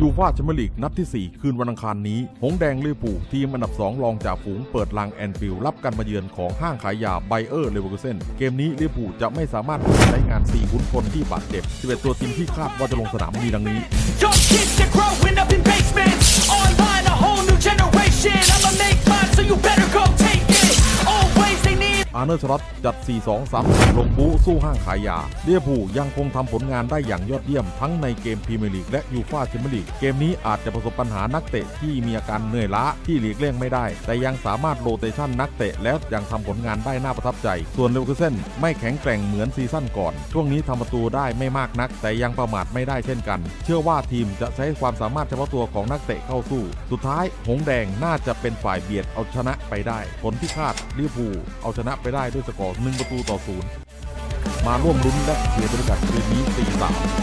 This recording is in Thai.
ยูฟ่าแชมเปี้ยนลีกนัดที่ 4 คืนวันอังคารนี้ หงแดงลิเวอร์พูลทีมอันดับ 2 รองจากฝูงเปิดลังแอนฟิลด์รับการมาเยือนของห้างขายยาไบเออร์เลเวอร์คูเซนเกมนี้ลิเวอร์พูลจะไม่สามารถใช้งาน4ขุนพลที่บาดเจ็บ11ตัวทีมที่คาดว่าจะลงสนามมีดังนี้ อาร์เนอร์ชลอตจัด 4-2-3 ลงบูสู้ห้างขายยาเลียพูยังคงทำผลงานได้อย่างยอดเยี่ยมทั้งในเกมพรีเมียร์ลีกและยูฟ่าแชมเปี้ยนลีก เกมนี้อาจจะประสบปัญหานักเตะที่มีอาการเหนื่อยล้าที่หลีกเลี่ยงไม่ได้ แต่ยังสามารถโรเตชันนักเตะแล้วยังทำผลงานได้น่าประทับใจ ส่วนเลว์คูเซนไม่แข็งแกร่งเหมือนซีซั่นก่อน ช่วงนี้ทำประตูได้ไม่มากนัก แต่ยังประมาทไม่ได้เช่นกัน เชื่อว่าทีมจะใช้ความสามารถเฉพาะตัวของนักเตะเข้าสู้ สุดท้ายหงแดงน่าจะเป็นฝ่ายเบียดเอาชนะไปได้ ผลที่คาดลิเวอร์พูลเอาชนะไปได้ด้วยสกอร์1ประตูต่อศูนย์มาร่วมลุ้นและเชียร์บริการคืนนี้4-3